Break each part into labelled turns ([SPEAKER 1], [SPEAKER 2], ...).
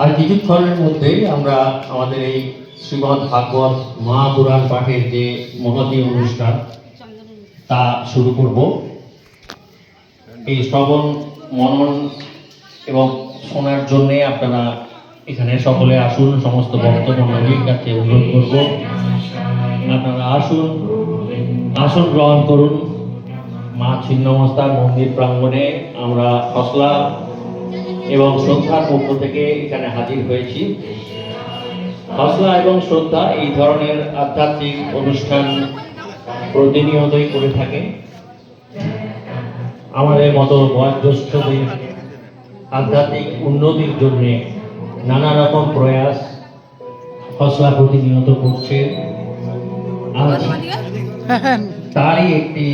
[SPEAKER 1] আর কিছুক্ষণের মধ্যেই আমরা আমাদের এই শ্রীমৎ ভাগবত মহাপুরাণ পাঠের যে মহতী অনুষ্ঠান, তা শুরু করব। এই শ্রবণ, মনন এবং শোনার জন্যে আপনারা এখানে সকলে আসুন, সমস্ত ভক্ত মন্ডলীর কাছে অনুরোধ করব। আপনারা আসুন। আসন গ্রহণ করুন। মা ছিন্নমস্তার মন্দির প্রাঙ্গণে আমরা খসলা এবং শ্রদ্ধার পক্ষ থেকে এখানে হাজির হয়েছি। খসলা এবং শ্রদ্ধা এই ধরনের আধ্যাত্মিক অনুষ্ঠান প্রতিনিয়তই করে থাকে। আমাদের মতো বয়োজ্যেষ্ঠদের আধ্যাত্মিক উন্নতির জন্য নানা রকম প্রয়াস খসলা প্রতিনিয়ত করছে। আজ তারই একটি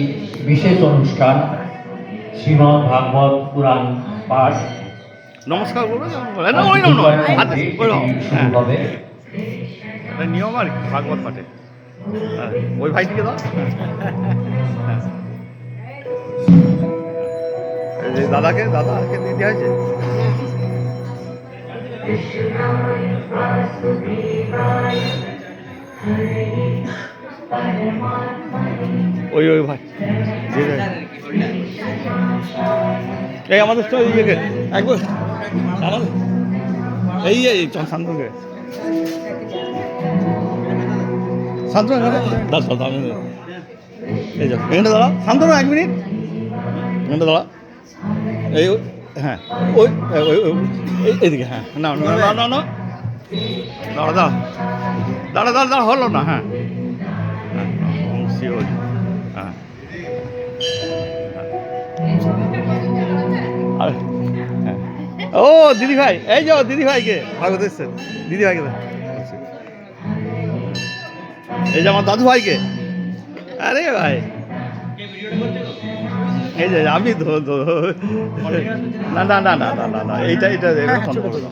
[SPEAKER 1] বিশেষ অনুষ্ঠান শ্রীমৎ ভাগবত পুরাণ পাঠ।
[SPEAKER 2] নমস্কার ওই নাও।
[SPEAKER 1] শুরু
[SPEAKER 2] হ্যাঁ।
[SPEAKER 1] হবে।
[SPEAKER 2] নিয়ম আর কি ভাগবত পাঠে। হ্যাঁ, ওই ভাইটিকে দাও। দাদাকে দাদাকে দিতে হয়েছে। ওই ওই ভাই। এই আমাদের তো ইয়েকে, একবার। আমাদের এই এই শান্তকে শান্ত দাস দাস এই যাও দাঁড়া। শান্ত এক মিনিট। এখানে দাঁড়া। এই হ্যাঁ ওই ওই, ওই- এইদিকে হ্যাঁ না না না না দাঁড়া দাঁড়া। দাঁড়া দাঁড়া দাঁড়া, হলো না হ্যাঁ হ্যাঁ। শিওর হ্যাঁ। ও দিদি ভাই এই যাও দিদি ভাইকে ভালো এসছেন দিদি ভাইকে। এই যে আমার দাদু ভাইকে। আরে ভাই। এই যে আমি ধো ধো না না না না না না না এইটা এটা এটা সম্ভব না।